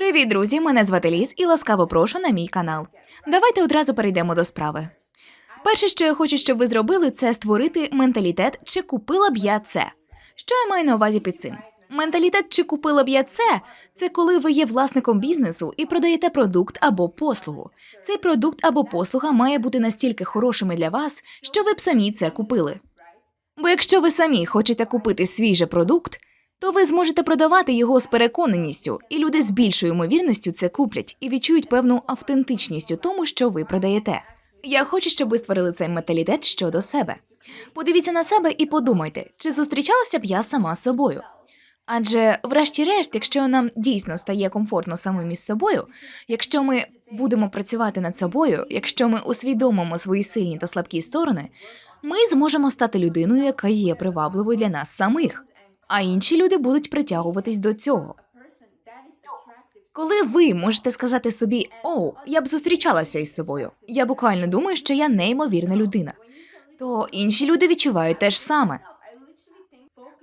Привіт, друзі! Мене звати Ліз і ласкаво прошу на мій канал. Давайте одразу перейдемо до справи. Перше, що я хочу, щоб ви зробили, це створити менталітет, чи купила б я це. Що я маю на увазі під цим? Менталітет, чи купила б я це, це коли ви є власником бізнесу і продаєте продукт або послугу. Цей продукт або послуга має бути настільки хорошими для вас, що ви б самі це купили. Бо якщо ви самі хочете купити свій же продукт, то ви зможете продавати його з переконаністю, і люди з більшою ймовірністю це куплять і відчують певну автентичність у тому, що ви продаєте. Я хочу, щоб ви створили цей менталітет щодо себе. Подивіться на себе і подумайте, чи зустрічалася б я сама з собою. Адже, врешті-решт, якщо нам дійсно стає комфортно самим із собою, якщо ми будемо працювати над собою, якщо ми усвідомимо свої сильні та слабкі сторони, ми зможемо стати людиною, яка є привабливою для нас самих, а інші люди будуть притягуватись до цього. Коли ви можете сказати собі, о, я б зустрічалася із собою, я буквально думаю, що я неймовірна людина, то інші люди відчувають те ж саме.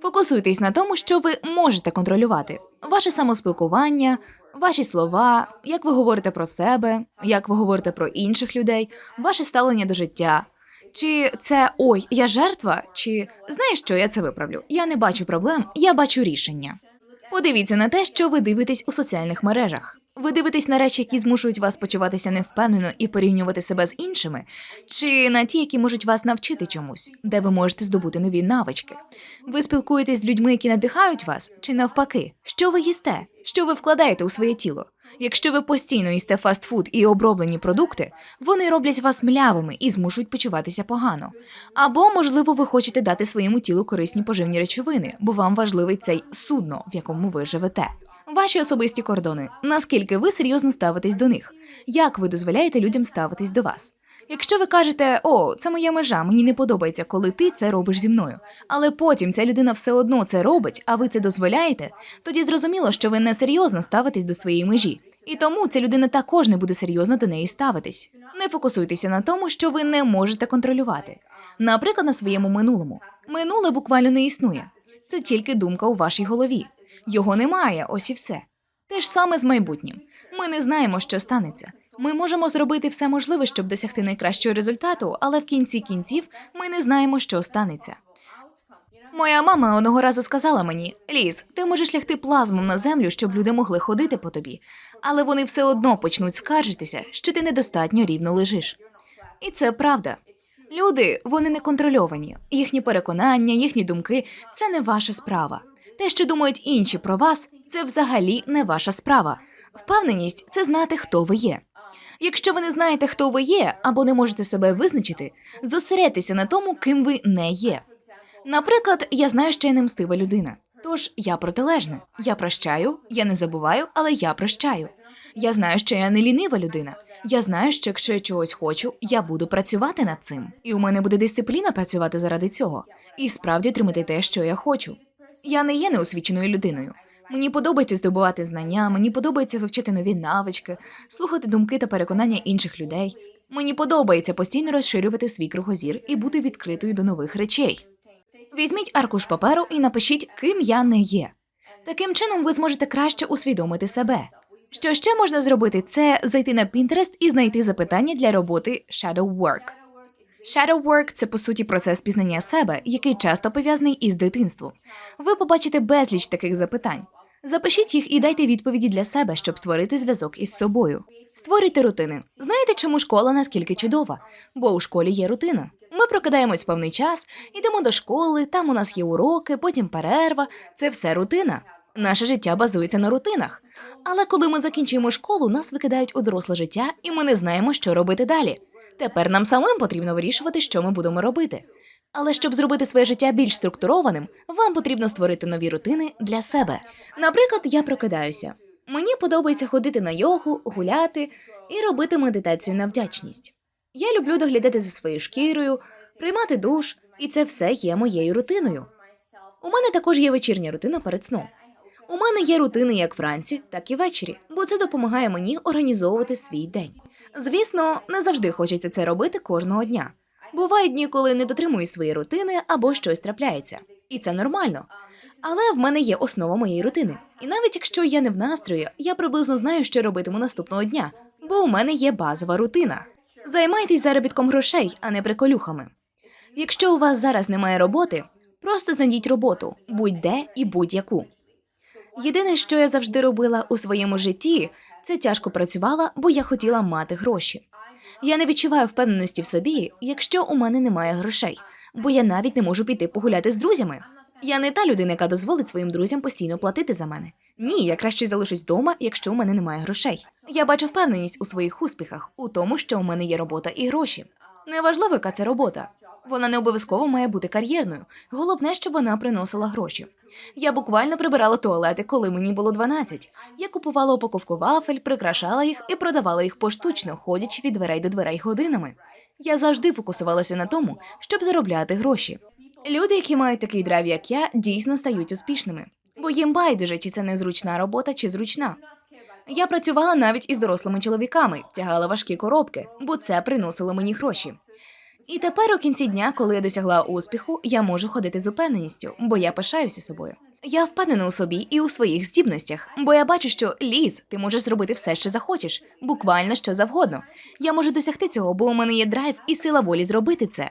Фокусуйтесь на тому, що ви можете контролювати: ваше самоспілкування, ваші слова, як ви говорите про себе, як ви говорите про інших людей, ваше ставлення до життя. Чи це ой, я жертва, чи знаєш що, я це виправлю? Я не бачу проблем, я бачу рішення. Подивіться на те, що ви дивитесь у соціальних мережах. Ви дивитесь на речі, які змушують вас почуватися невпевнено і порівнювати себе з іншими, чи на ті, які можуть вас навчити чомусь, де ви можете здобути нові навички. Ви спілкуєтесь з людьми, які надихають вас, чи навпаки, що ви їсте, що ви вкладаєте у своє тіло. Якщо ви постійно їсте фастфуд і оброблені продукти, вони роблять вас млявими і змушують почуватися погано. Або, можливо, ви хочете дати своєму тілу корисні поживні речовини, бо вам важливий цей судно, в якому ви живете. Ваші особисті кордони. Наскільки ви серйозно ставитесь до них? Як ви дозволяєте людям ставитись до вас? Якщо ви кажете, о, це моя межа, мені не подобається, коли ти це робиш зі мною, але потім ця людина все одно це робить, а ви це дозволяєте, тоді зрозуміло, що ви не серйозно ставитесь до своєї межі. І тому ця людина також не буде серйозно до неї ставитись. Не фокусуйтеся на тому, що ви не можете контролювати. Наприклад, на своєму минулому. Минуле буквально не існує. Це тільки думка у вашій голові. Його немає, ось і все. Те ж саме з майбутнім. Ми не знаємо, що станеться. Ми можемо зробити все можливе, щоб досягти найкращого результату, але в кінці кінців ми не знаємо, що станеться. Моя мама одного разу сказала мені: Ліз, ти можеш лягти плазмом на землю, щоб люди могли ходити по тобі, але вони все одно почнуть скаржитися, що ти недостатньо рівно лежиш. І це правда. Люди вони не контрольовані. Їхні переконання, їхні думки це не ваша справа. Те, що думають інші про вас, це взагалі не ваша справа. Впевненість це знати, хто ви є. Якщо ви не знаєте, хто ви є, або не можете себе визначити, зосередьтеся на тому, ким ви не є. Наприклад, я знаю, що я не мстива людина. Тож я протилежна. Я прощаю, я не забуваю, але я прощаю. Я знаю, що я не лінива людина. Я знаю, що якщо я чогось хочу, я буду працювати над цим. І у мене буде дисципліна працювати заради цього. І справді отримати те, що я хочу. Я не є неосвіченою людиною. Мені подобається здобувати знання, мені подобається вивчити нові навички, слухати думки та переконання інших людей. Мені подобається постійно розширювати свій кругозір і бути відкритою до нових речей. Візьміть аркуш паперу і напишіть, ким я не є. Таким чином ви зможете краще усвідомити себе. Що ще можна зробити, це зайти на Pinterest і знайти запитання для роботи Shadow Work. Shadow Work – це по суті процес пізнання себе, який часто пов'язаний із дитинством. Ви побачите безліч таких запитань. Запишіть їх і дайте відповіді для себе, щоб створити зв'язок із собою. Створюйте рутини. Знаєте, чому школа наскільки чудова? Бо у школі є рутина. Ми прокидаємось в певний час, йдемо до школи, там у нас є уроки, потім перерва. Це все рутина. Наше життя базується на рутинах. Але коли ми закінчуємо школу, нас викидають у доросле життя, і ми не знаємо, що робити далі. Тепер нам самим потрібно вирішувати, що ми будемо робити. Але щоб зробити своє життя більш структурованим, вам потрібно створити нові рутини для себе. Наприклад, я прокидаюся. Мені подобається ходити на йогу, гуляти і робити медитацію на вдячність. Я люблю доглядати за своєю шкірою, приймати душ, і це все є моєю рутиною. У мене також є вечірня рутина перед сном. У мене є рутини як вранці, так і ввечері, бо це допомагає мені організовувати свій день. Звісно, не завжди хочеться це робити кожного дня. Бувають дні, коли не дотримую свої рутини або щось трапляється, і це нормально. Але в мене є основа моєї рутини. І навіть якщо я не в настрої, я приблизно знаю, що робитиму наступного дня, бо у мене є базова рутина. Займайтесь заробітком грошей, а не приколюхами. Якщо у вас зараз немає роботи, просто знайдіть роботу, будь-де і будь-яку. Єдине, що я завжди робила у своєму житті, це тяжко працювала, бо я хотіла мати гроші. Я не відчуваю впевненості в собі, якщо у мене немає грошей, бо я навіть не можу піти погуляти з друзями. Я не та людина, яка дозволить своїм друзям постійно платити за мене. Ні, я краще залишусь вдома, якщо у мене немає грошей. Я бачу впевненість у своїх успіхах, у тому, що у мене є робота і гроші. Неважливо, яка це робота. Вона не обов'язково має бути кар'єрною. Головне, щоб вона приносила гроші. Я буквально прибирала туалети, коли мені було 12. Я купувала упаковку вафель, прикрашала їх і продавала їх поштучно, ходячи від дверей до дверей годинами. Я завжди фокусувалася на тому, щоб заробляти гроші. Люди, які мають такий драйв, як я, дійсно стають успішними, бо їм байдуже, чи це незручна робота, чи зручна. Я працювала навіть із дорослими чоловіками, тягала важкі коробки, бо це приносило мені гроші. І тепер у кінці дня, коли я досягла успіху, я можу ходити з упевненістю, бо я пишаюся собою. Я впевнена у собі і у своїх здібностях, бо я бачу, що Ліз, ти можеш зробити все, що захочеш, буквально що завгодно. Я можу досягти цього, бо у мене є драйв і сила волі зробити це.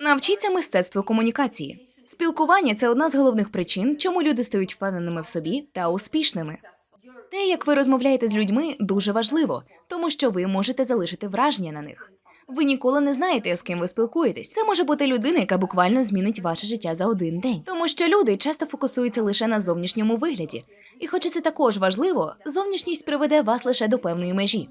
Навчіться мистецтву комунікації. Спілкування це одна з головних причин, чому люди стають впевненими в собі та успішними. Те, як ви розмовляєте з людьми, дуже важливо, тому що ви можете залишити враження на них. Ви ніколи не знаєте, з ким ви спілкуєтесь. Це може бути людина, яка буквально змінить ваше життя за один день. Тому що люди часто фокусуються лише на зовнішньому вигляді. І хоча це також важливо, зовнішність приведе вас лише до певної межі.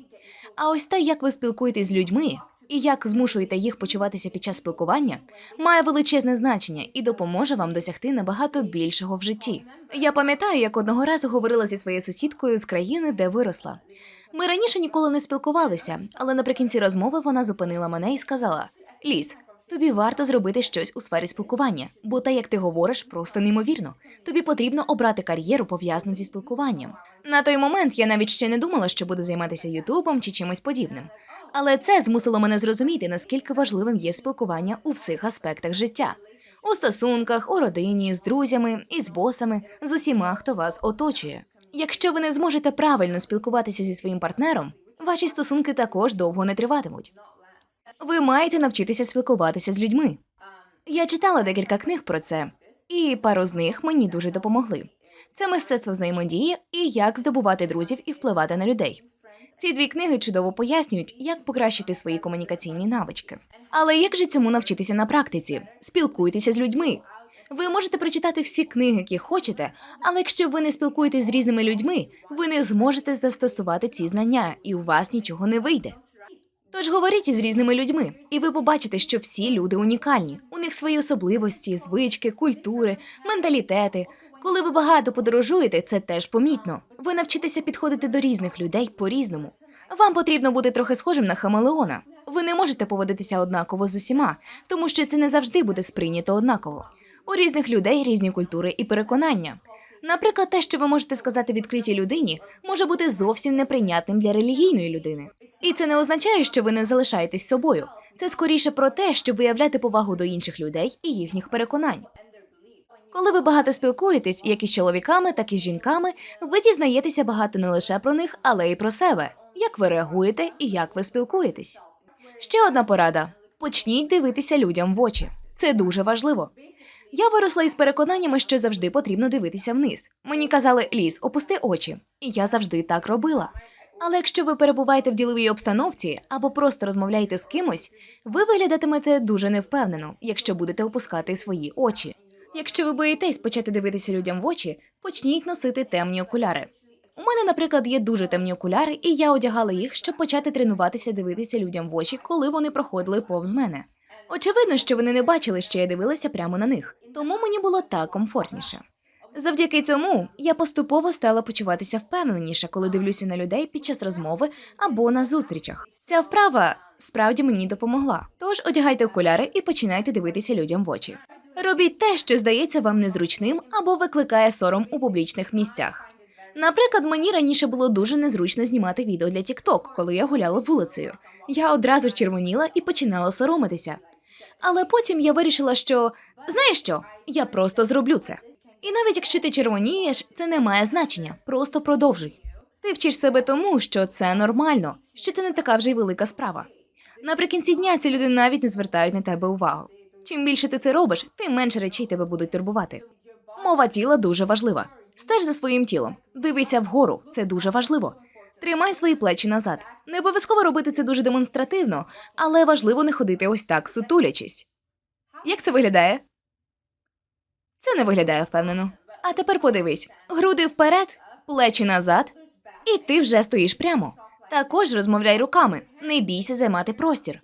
А ось те, як ви спілкуєтесь з людьми, і як змушуєте їх почуватися під час спілкування, має величезне значення і допоможе вам досягти набагато більшого в житті. Я пам'ятаю, як одного разу говорила зі своєю сусідкою з країни, де виросла. Ми раніше ніколи не спілкувалися, але наприкінці розмови вона зупинила мене і сказала: Ліс, тобі варто зробити щось у сфері спілкування, бо те, як ти говориш, просто неймовірно. Тобі потрібно обрати кар'єру пов'язану зі спілкуванням. На той момент я навіть ще не думала, що буду займатися Ютубом чи чимось подібним. Але це змусило мене зрозуміти, наскільки важливим є спілкування у всіх аспектах життя. У стосунках, у родині, з друзями, із босами, з усіма, хто вас оточує. Якщо ви не зможете правильно спілкуватися зі своїм партнером, ваші стосунки також довго не триватимуть. Ви маєте навчитися спілкуватися з людьми. Я читала декілька книг про це, і пару з них мені дуже допомогли. Це мистецтво взаємодії і як здобувати друзів і впливати на людей. Ці дві книги чудово пояснюють, як покращити свої комунікаційні навички. Але як же цьому навчитися на практиці? Спілкуйтеся з людьми. Ви можете прочитати всі книги, які хочете, але якщо ви не спілкуєтесь з різними людьми, ви не зможете застосувати ці знання, і у вас нічого не вийде. Тож говоріть із різними людьми, і ви побачите, що всі люди унікальні. У них свої особливості, звички, культури, менталітети. Коли ви багато подорожуєте, це теж помітно. Ви навчитеся підходити до різних людей по-різному. Вам потрібно бути трохи схожим на хамелеона. Ви не можете поводитися однаково з усіма, тому що це не завжди буде сприйнято однаково. У різних людей різні культури і переконання. Наприклад, те, що ви можете сказати відкритій людині, може бути зовсім неприйнятним для релігійної людини. І це не означає, що ви не залишаєтесь собою. Це скоріше про те, щоб виявляти повагу до інших людей і їхніх переконань. Коли ви багато спілкуєтесь, як із чоловіками, так і з жінками, ви дізнаєтеся багато не лише про них, але й про себе, як ви реагуєте і як ви спілкуєтесь. Ще одна порада: почніть дивитися людям в очі. Це дуже важливо. Я виросла із переконаннями, що завжди потрібно дивитися вниз. Мені казали, ліс, опусти очі, і я завжди так робила. Але якщо ви перебуваєте в діловій обстановці або просто розмовляєте з кимось, ви виглядатимете дуже невпевнено, якщо будете опускати свої очі. Якщо ви боїтесь почати дивитися людям в очі, почніть носити темні окуляри. У мене, наприклад, є дуже темні окуляри, і я одягала їх, щоб почати тренуватися дивитися людям в очі, коли вони проходили повз мене. Очевидно, що вони не бачили, що я дивилася прямо на них, тому мені було так комфортніше. Завдяки цьому я поступово стала почуватися впевненіше, коли дивлюся на людей під час розмови або на зустрічах. Ця вправа справді мені допомогла. Тож одягайте окуляри і починайте дивитися людям в очі. Робіть те, що здається вам незручним або викликає сором у публічних місцях. Наприклад, мені раніше було дуже незручно знімати відео для TikTok, коли я гуляла вулицею. Я одразу червоніла і починала соромитися. Але потім я вирішила, що знаєш що, я просто зроблю це. І навіть якщо ти червонієш, це не має значення. Просто продовжуй. Ти вчиш себе тому, що це нормально, що це не така вже й велика справа. Наприкінці дня ці люди навіть не звертають на тебе увагу. Чим більше ти це робиш, тим менше речей тебе будуть турбувати. Мова тіла дуже важлива. Стеж за своїм тілом. Дивися вгору, це дуже важливо. Тримай свої плечі назад. Не обов'язково робити це дуже демонстративно, але важливо не ходити ось так, сутулячись. Як це виглядає? Це не виглядає впевнено. А тепер подивись: груди вперед, плечі назад, і ти вже стоїш прямо. Також розмовляй руками, не бійся займати простір.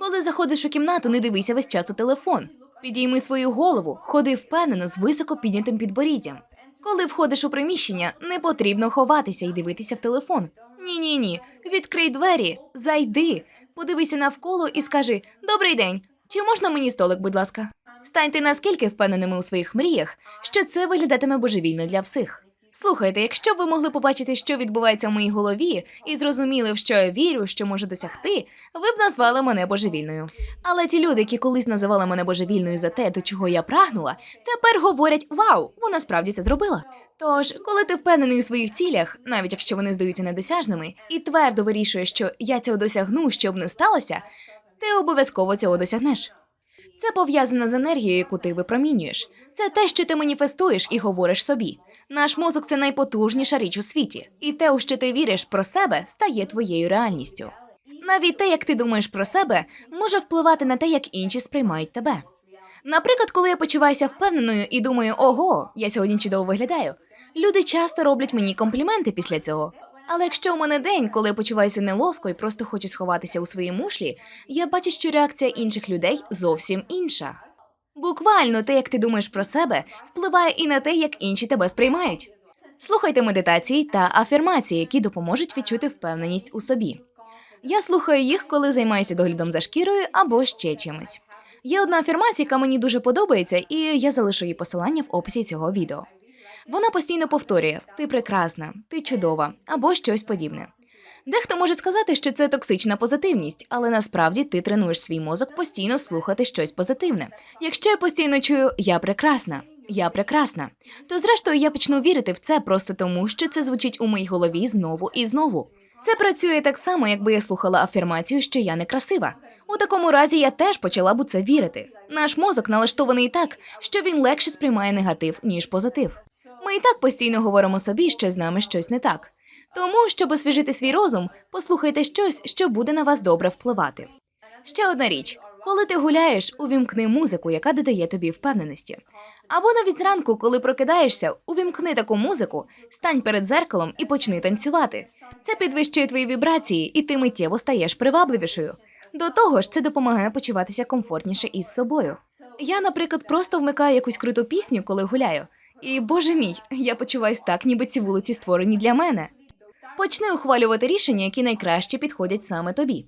Коли заходиш у кімнату, не дивися весь час у телефон. Підійми свою голову, ходи впевнено з високо піднятим підборіддям. Коли входиш у приміщення, не потрібно ховатися і дивитися в телефон. Ні, ні, ні. Відкрий двері, зайди, подивися навколо і скажи: Добрий день. Чи можна мені столик, будь ласка? Станьте наскільки впевненими у своїх мріях, що це виглядатиме божевільно для всіх. Слухайте, якщо б ви могли побачити, що відбувається в моїй голові, і зрозуміли, в що я вірю, що можу досягти, ви б назвали мене божевільною. Але ті люди, які колись називали мене божевільною за те, до чого я прагнула, тепер говорять: Вау, вона справді це зробила. Тож, коли ти впевнений у своїх цілях, навіть якщо вони здаються недосяжними, і твердо вирішуєш, що я цього досягну, що б не сталося, ти обов'язково цього досягнеш. Це пов'язано з енергією, яку ти випромінюєш. Це те, що ти маніфестуєш і говориш собі. Наш мозок це найпотужніша річ у світі, і те, у що ти віриш про себе, стає твоєю реальністю. Навіть те, як ти думаєш про себе, може впливати на те, як інші сприймають тебе. Наприклад, коли я почуваюся впевненою і думаю, ого, я сьогодні чудово виглядаю. Люди часто роблять мені компліменти після цього. Але якщо у мене день, коли я почуваюся неловко і просто хочу сховатися у своїй мушлі, я бачу, що реакція інших людей зовсім інша. Буквально те, як ти думаєш про себе, впливає і на те, як інші тебе сприймають. Слухайте медитації та афірмації, які допоможуть відчути впевненість у собі. Я слухаю їх, коли займаюся доглядом за шкірою або ще чимось. Є одна афірмація, яка мені дуже подобається, і я залишу її посилання в описі цього відео. Вона постійно повторює: ти прекрасна, ти чудова або щось подібне. Дехто може сказати, що це токсична позитивність, але насправді ти тренуєш свій мозок постійно слухати щось позитивне. Якщо я постійно чую я прекрасна, я прекрасна, то зрештою я почну вірити в це просто тому, що це звучить у моїй голові знову і знову. Це працює так само, якби я слухала афірмацію, що я некрасива. У такому разі я теж почала б у це вірити. Наш мозок налаштований так, що він легше сприймає негатив, ніж позитив. Ми і так постійно говоримо собі, що з нами щось не так. Тому, щоб освіжити свій розум, послухайте щось, що буде на вас добре впливати. Ще одна річ: коли ти гуляєш, увімкни музику, яка додає тобі впевненості. Або навіть зранку, коли прокидаєшся, увімкни таку музику, стань перед зеркалом і почни танцювати. Це підвищує твої вібрації, і ти миттєво стаєш привабливішою. До того ж, це допомагає почуватися комфортніше із собою. Я, наприклад, просто вмикаю якусь круту пісню, коли гуляю. І боже мій, я почуваюсь так, ніби ці вулиці створені для мене. Почни ухвалювати рішення, які найкраще підходять саме тобі.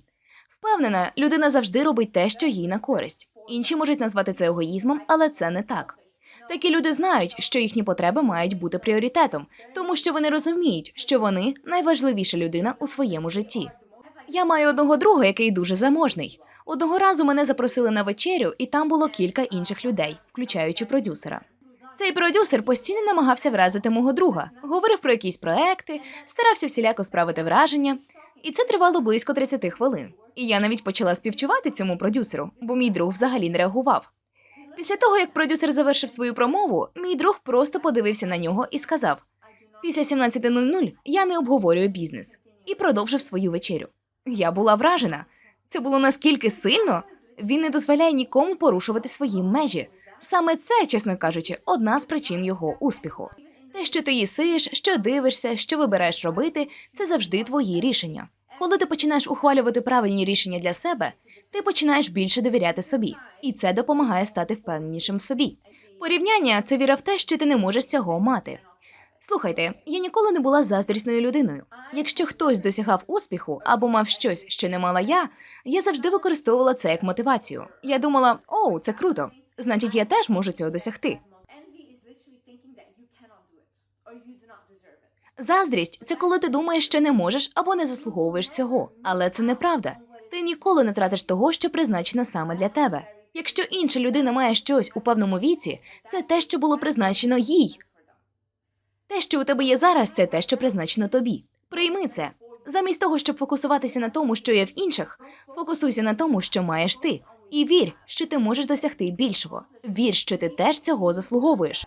Впевнена, людина завжди робить те, що їй на користь. Інші можуть назвати це егоїзмом, але це не так. Такі люди знають, що їхні потреби мають бути пріоритетом, тому що вони розуміють, що вони найважливіша людина у своєму житті. Я маю одного друга, який дуже заможний. Одного разу мене запросили на вечерю, і там було кілька інших людей, включаючи продюсера. Цей продюсер постійно намагався вразити мого друга, говорив про якісь проекти, старався всіляко справити враження, і це тривало близько 30 хвилин. І я навіть почала співчувати цьому продюсеру, бо мій друг взагалі не реагував. Після того, як продюсер завершив свою промову, мій друг просто подивився на нього і сказав: після 17.00 я не обговорюю бізнес і продовжив свою вечерю. Я була вражена. Це було наскільки сильно. Він не дозволяє нікому порушувати свої межі. Саме це, чесно кажучи, одна з причин його успіху. Те, що ти їсиш, що дивишся, що вибираєш робити, це завжди твої рішення. Коли ти починаєш ухвалювати правильні рішення для себе, ти починаєш більше довіряти собі, і це допомагає стати впевненішим в собі. Порівняння це віра в те, що ти не можеш цього мати. Слухайте, я ніколи не була заздрісною людиною. Якщо хтось досягав успіху або мав щось, що не мала я, я завжди використовувала це як мотивацію. Я думала, оу, це круто. Значить, я теж можу цього досягти. Заздрість це коли ти думаєш, що не можеш або не заслуговуєш цього. Але це неправда. Ти ніколи не втратиш того, що призначено саме для тебе. Якщо інша людина має щось у певному віці, це те, що було призначено їй. Те, що у тебе є зараз, це те, що призначено тобі. Прийми це. Замість того, щоб фокусуватися на тому, що є в інших, фокусуйся на тому, що маєш ти. І вір, що ти можеш досягти більшого. Вір, що ти теж цього заслуговуєш.